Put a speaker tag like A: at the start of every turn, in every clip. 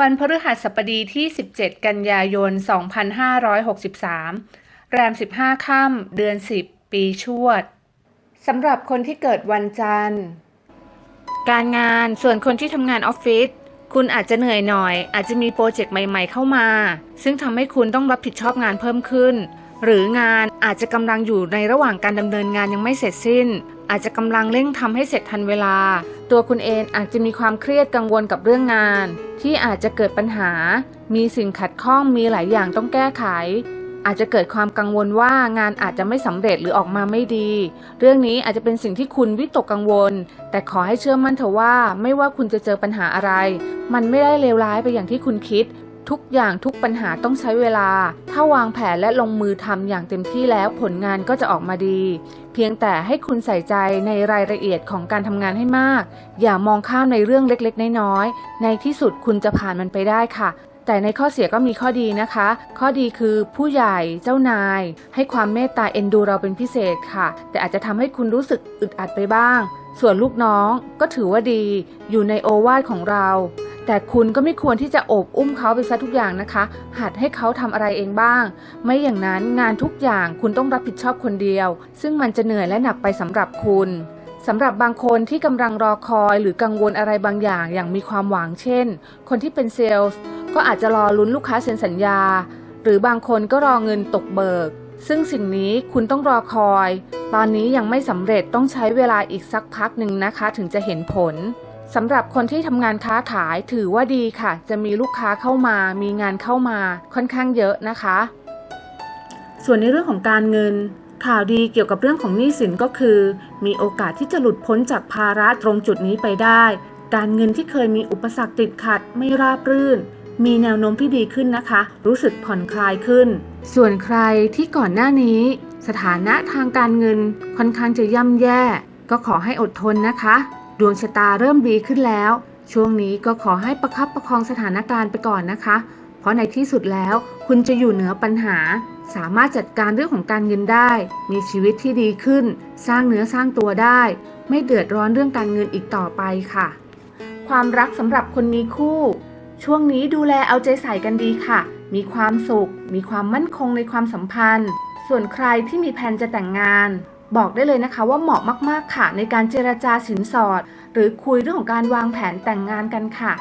A: วันพฤหัสบดีที่ 17 กันยายน 2563 แรม 15 ค่ำ เดือน 10 ปีชวด สำหรับคนที่เกิดวันจันทร์ การงาน ส่วนคนที่ทำงานออฟฟิศ คุณอาจจะเหนื่อยหน่อย อาจจะมีโปรเจกต์ใหม่ๆเข้ามา ซึ่งทำให้คุณต้องรับผิดชอบงานเพิ่มขึ้น หรืองานอาจจะกำลังอยู่ในระหว่างการดำเนินงานยังไม่เสร็จสิ้น อาจจะกำลังเร่งทำให้เสร็จทันเวลา ตัวคุณเองอาจจะมีความเครียดกังวลกับเรื่องงาน ที่อาจจะเกิดปัญหา มีสิ่งขัดข้องมีหลายอย่างต้องแก้ไข อาจจะเกิดความกังวลว่างานอาจจะไม่สำเร็จหรือออกมาไม่ดี เรื่องนี้อาจจะเป็นสิ่งที่คุณวิตกกังวล แต่ขอให้เชื่อมั่นเถอะว่า ไม่ว่าคุณจะเจอปัญหาอะไร มันไม่ได้เลวร้ายไปอย่างที่คุณคิด ทุกอย่างทุกปัญหาต้องใช้เวลา ถ้าวางแผนและลงมือทำอย่างเต็มที่แล้วผลงานก็จะออกมาดี เพียงแต่ให้คุณใส่ใจในรายละเอียดของการทำงานให้มาก อย่ามองข้ามในเรื่องเล็กๆ น้อยๆ ในที่สุดคุณจะผ่านมันไปได้ค่ะแต่ในข้อเสียก็มีข้อดีนะคะ ข้อดีคือผู้ใหญ่เจ้านาย ให้ความเมตตาเอ็นดูเราเป็นพิเศษค่ะ แต่อาจจะทำให้คุณรู้สึกอึดอัดไปบ้าง ส่วนลูกน้องก็ถือว่าดี อยู่ในโอวาทของเรา แต่คุณก็ไม่ควรที่จะโอบอุ้มเขาไปซะทุกอย่างนะคะ หัดให้เขาทำอะไรเองบ้าง ไม่อย่างนั้นงานทุกอย่างคุณต้องรับผิดชอบคนเดียว ซึ่งมันจะเหนื่อยและหนักไปสำหรับคุณสำหรับบางคนที่กำลังรอคอยหรือกังวลอะไรบางอย่างอย่างมีความหวังเช่น คนที่เป็นเซลล์ก็อาจจะรอลุ้นลูกค้าเซ็นสัญญา หรือบางคนก็รอเงินตกเบิก ซึ่งสิ่งนี้คุณต้องรอคอย ตอนนี้ยังไม่สำเร็จต้องใช้เวลาอีกสักพักหนึ่งนะคะ ถึงจะเห็นผล สำหรับคนที่ทำงานค้าขายถือว่าดีค่ะ จะมีลูกค้าเข้ามา มีงานเข้ามาค่อนข้างเยอะนะคะ ส่วนในเรื่องของการเงิน ข่าวดีเกี่ยวกับเรื่องของหนี้สินก็คือ มีโอกาสที่จะหลุดพ้นจากภาระตรงจุดนี้ไปได้ การเงินที่เคยมีอุปสรรคติดขัดไม่ราบรื่น มีแนวโน้มที่ดีขึ้นนะคะ รู้สึกผ่อนคลายขึ้น ส่วนใครที่ก่อนหน้านี้ สถานะทางการเงินค่อนข้างจะย่ำแย่ ก็ขอให้อดทนนะคะ ดวงชะตาเริ่มดีขึ้นแล้ว ช่วงนี้ก็ขอให้ประคับประคองสถานการณ์ไปก่อนนะคะ เพราะในที่สุดแล้วคุณจะอยู่เหนือปัญหา สามารถจัดการเรื่องของการเงินได้ มีชีวิตที่ดีขึ้น สร้างเนื้อสร้างตัวได้ ไม่เดือดร้อนเรื่องการเงินอีกต่อไปค่ะ ความรักสำหรับคนมีคู่ ช่วงนี้ดูแลเอาใจใส่กันดีค่ะ มีความสุข มีความมั่นคงในความสัมพันธ์ ส่วนใครที่มีแผนจะแต่งงาน บอกได้เลยนะคะว่าเหมาะมากๆค่ะ ในการเจรจาสินสอด หรือคุยเรื่องของการวางแผนแต่งงานกันค่ะ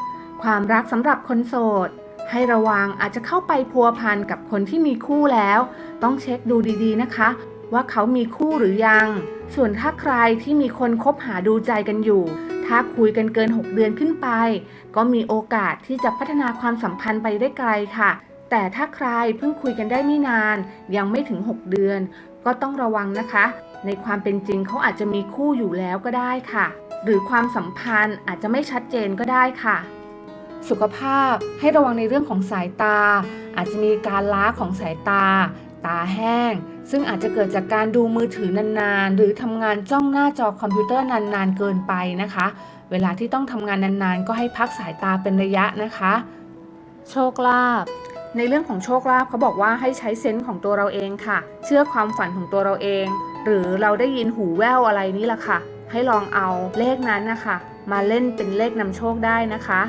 A: ความรักสำหรับคนโสด ให้ระวังอาจจะเข้าไปพัวพันกับคนที่มีคู่แล้ว ต้องเช็คดูดีๆนะคะ ว่าเขามีคู่หรือยัง ส่วนถ้าใครที่มีคนคบหาดูใจกันอยู่ ถ้าคุยกันเกิน 6 เดือนขึ้นไป ก็มีโอกาสที่จะพัฒนาความสัมพันธ์ไปได้ไกลค่ะ แต่ถ้าใครเพิ่งคุยกันได้ไม่นาน ยังไม่ถึง 6 เดือน ก็ต้องระวังนะคะ ในความเป็นจริงเขาอาจจะมีคู่อยู่แล้วก็ได้ค่ะ หรือความสัมพันธ์อาจจะไม่ชัดเจนก็ได้ค่ะ สุขภาพให้ระวังในเรื่องของสายตา อาจจะมีการล้าของสายตา ตาแห้ง ซึ่งอาจจะเกิดจากการดูมือถือนานๆ หรือทำงานจ้องหน้าจอคอมพิวเตอร์นานๆ เกินไปนะคะ เวลาที่ต้องทำงานนานๆ ก็ให้พักสายตาเป็นระยะนะคะ โชคลาภในเรื่องของโชคลาภเขาบอกว่าให้ใช้เซนส์ของตัวเราเองค่ะ เชื่อความฝันของตัวเราเอง หรือเราได้ยินหูแว่วอะไรนี่แหละค่ะ ให้ลองเอาเลขนั้นนะคะ มาเล่นเป็นเลขนำโชคได้นะคะ